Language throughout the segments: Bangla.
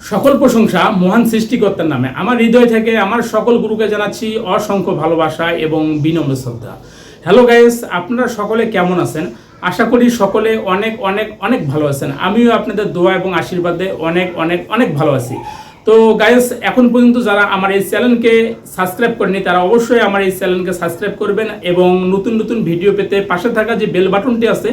সকল প্রশংসা মহান সৃষ্টিকর্তার নামে। আমার হৃদয় থেকে আমার সকল গুরুকে জানাচ্ছি অসংখ্য ভালোবাসা এবং বিনম্র শ্রদ্ধা। হ্যালো গাইস আপনারা সকলে কেমন আছেন? আশা করি সকলে অনেক অনেক অনেক ভালো আছেন। আমিও আপনাদের দোয়া এবং আশীর্বাদে অনেক অনেক অনেক ভালো আছি। তো গাইস এখন পর্যন্ত যারা আমার এই চ্যানেলকে সাবস্ক্রাইব করেনি তারা অবশ্যই আমার এই চ্যানেলকে সাবস্ক্রাইব করবেন এবং নতুন নতুন ভিডিও পেতে পাশে থাকা যে বেল বাটনটি আছে,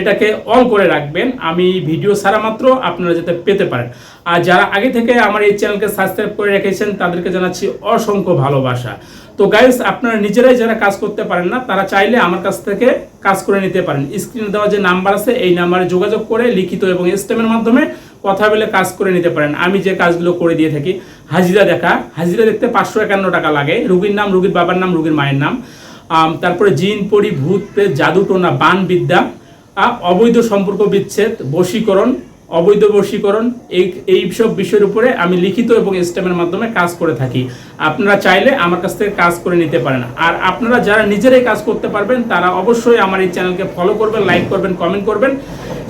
এটাকে অন করে রাখবেন। আমি ভিডিও ছাড়া মাত্র আপনারা যাতে পেতে পারেন। আর যারা আগে থেকে আমার এই চ্যানেলকে সাবস্ক্রাইব করে রেখেছেন, তাদেরকে জানাচ্ছি অসংখ্য ভালোবাসা। তো গাইস আপনারা নিজেরাই যারা কাজ করতে পারেন না, তারা চাইলে আমার কাছ থেকে কাজ করে নিতে পারেন। স্ক্রিনে দেওয়া যে নাম্বার আছে, এই নাম্বারে যোগাযোগ করে লিখিত এবং স্টেমের মাধ্যমে কথা বলে কাজ করে নিতে পারেন। আমি যে কাজগুলো করে দিয়ে থাকি, হাজিরা দেখা। হাজিরা দেখতে পাঁচশো একান্ন টাকা লাগে। রুগীর নাম, রুগীর বাবার নাম, রুগীর মায়ের নাম। তারপরে জিন, পরি, ভূত, প্রেত জাদু টোনা বান বিদ্যা অবৈধ সম্পর্ক বিচ্ছেদ, বশীকরণ অবৈধ বশীকরণ, এই এই সব বিষয়ের উপরে আমি লিখিত এবং স্টেমের মাধ্যমে কাজ করে থাকি। আপনারা চাইলে আমার কাছ থেকে কাজ করে নিতে পারেন। আর আপনারা যারা নিজেরাই কাজ করতে পারবেন, তারা অবশ্যই আমার এই চ্যানেলকে ফলো করবেন লাইক করবেন কমেন্ট করবেন।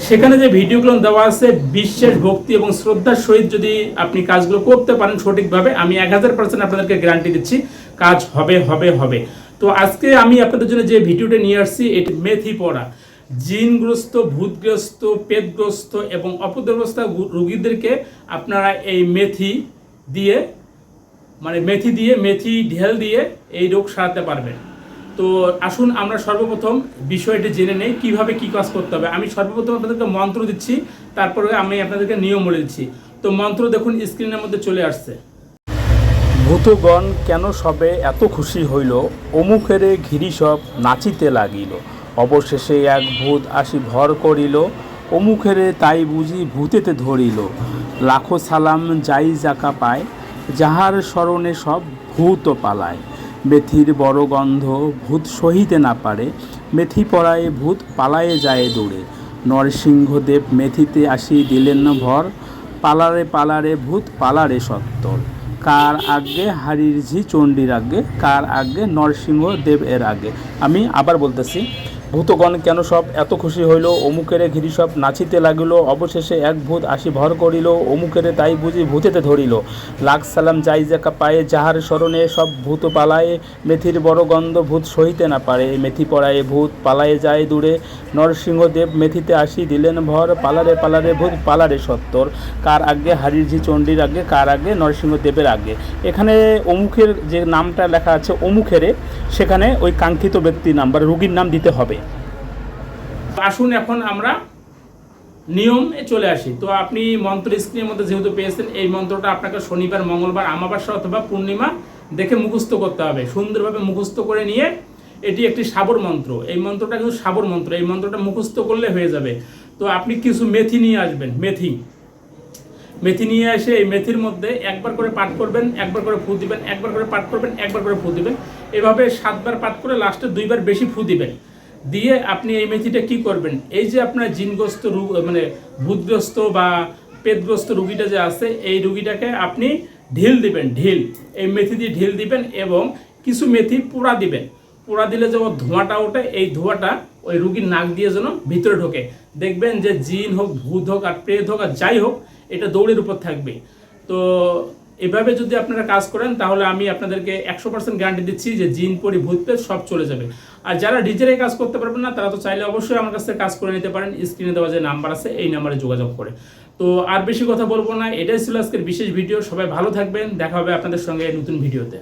সেখানে যে ভিডিওগুলো দেওয়া আছে বিশ্বাস ভক্তি এবং শ্রদ্ধার সহিত যদি আপনি কাজগুলো করতে পারেন সঠিকভাবে, আমি এক হাজার পার্সেন্ট আপনাদেরকে গ্যারান্টি দিচ্ছি, কাজ হবে হবে হবে। তো আজকে আমি আপনাদের জন্য যে ভিডিওটা নিয়ে আসছি, এটি মেথি পড়া জিনগ্রস্ত, ভূতগ্রস্ত, পেটগ্রস্ত এবং অপদ্রগ্রস্ত রোগীদেরকে আপনারা এই মেথি দিয়ে মানে মেথি দিয়ে, মেথি ঢেল দিয়ে এই রোগ সারাতে পারবেন। তো আসুন আমরা সর্বপ্রথম বিষয়টি জেনে নেই, কীভাবে কী কাজ করতে হবে। আমি সর্বপ্রথম আপনাদেরকে মন্ত্র দিচ্ছি, তারপরে আমি আপনাদেরকে নিয়ম বলে দিচ্ছি। তো মন্ত্র দেখুন স্ক্রিনের মধ্যে চলে আসছে। ভূতগণ কেন সবে এত খুশি হইল? অমুখেরে ঘিরি সব নাচিতে লাগিল। অবশেষে এক ভূত আসি ভর করিল, অমুখেরে তাই বুঝি ভূতেতে ধরিল। লাখো সালাম যাই জাকা পায়, যাহার স্মরণে সব ভূত পালায়। মেথির বড় গন্ধ ভূত সহিতে না পারে, মেথি পড়ায় ভূত পালায়ে যায় দৌড়ে নরসিংহদেব মেথিতে আসি দিলেন ভর, পালারে পালারে ভূত পালারে সত্তর। কার আগে হারির ঝি চণ্ডীর আগে কার আগে নরসিংহ দেব এর আগে আমি আবার বলতেছি ভূতগণ কেন সব এত খুশি হইল? অমুকেরে ঘিরি সব নাচিতে লাগিল, অবশেষে এক ভূত আসি ভর করিল, অমুকেরে তাই বুঝি ভূতেতে ধরিল। লাখ সালাম যাই জাকা পায়ে, যাহার স্মরণে সব ভূত পালায়ে, মেথির বড় গন্ধ ভূত সহিতে না পারে। মেথি পড়ায়ে ভূত পালায়ে যায় দূরে, নরসিংহদেব মেথিতে আসি দিলেন ভর, পালারে পালারে ভূত পালারে সত্তর। কার আগে হারির ঝি চণ্ডীর আগে, কার আগে নরসিংহদেবের আগে। এখানে অমুখের যে নামটা লেখা আছে অমুখেরে সেখানে ওই কাঙ্ক্ষিত ব্যক্তির নাম বা রুগীর নাম দিতে হবে। আসুন এখন আমরা নিয়মে চলে আসি। তো আপনি মন্ত্র স্ক্রিনের মধ্যে যেহেতু পেয়েছেন, এই মন্ত্রটা আপনাকে শনিবার, মঙ্গলবার আমাবাসা অথবা পূর্ণিমা দেখে মুখস্থ করতে হবে। সুন্দরভাবে মুখস্থ করে নিয়ে এটি একটি সাবর মন্ত্র। এই মন্ত্রটা কিন্তু সাবর মন্ত্র। এই মন্ত্রটা মুখস্থ করলে হয়ে যাবে। তো আপনি কিছু মেথি নিয়ে আসবেন, মেথি। মেথি নিয়ে এসে এই মেথির মধ্যে একবার করে পাঠ করবেন, একবার করে ফু দিবেন, একবার করে পাঠ করবেন, একবার করে ফু দিবেন। এভাবে সাতবার পাঠ করে লাস্টে দুইবার বেশি ফু দিবেন। দিয়ে আপনি এই মেথিটা কি করবেন? এই যে আপনার জিনগ্রস্ত রোগ মানে ভূতগ্রস্ত বা পেটগ্রস্ত রুগীটা যে আছে, এই রুগীটাকে আপনি ঢিল দিবেন, ঢিল। এই মেথি দিয়ে ঢিল দিবেন এবং কিছু মেথি পোড়া দিবেন। পোড়া দিলে যে ধোঁয়াটা ওঠে, এই ধোঁয়াটা ওই রুগীর নাক দিয়ে যেন ভিতরে ঢোকে। দেখবেন যে জিন হোক, ভূত হোক আর প্রেত হোক আর যাই হোক, এটা দৌড়ের উপর থাকবে। তো এভাবে যদি আপনারা কাজ করেন, তাহলে আমি আপনাদেরকে একশো পার্সেন্ট গ্যারান্টি দিচ্ছি যে জিন, পরি, ভূত পেজ সব চলে যাবে। আর যারা নিজেরাই কাজ করতে পারবেন না, তারা তো চাইলে অবশ্যই আমার কাছে কাজ করে নিতে পারেন। স্ক্রিনে দেওয়া যে নাম্বার আছে, এই নাম্বারে যোগাযোগ করে। তো আর বেশি কথা বলব না, এটাই ছিল আজকের বিশেষ ভিডিও। সবাই ভালো থাকবেন। দেখা হবে আপনাদের সঙ্গে নতুন ভিডিওতে।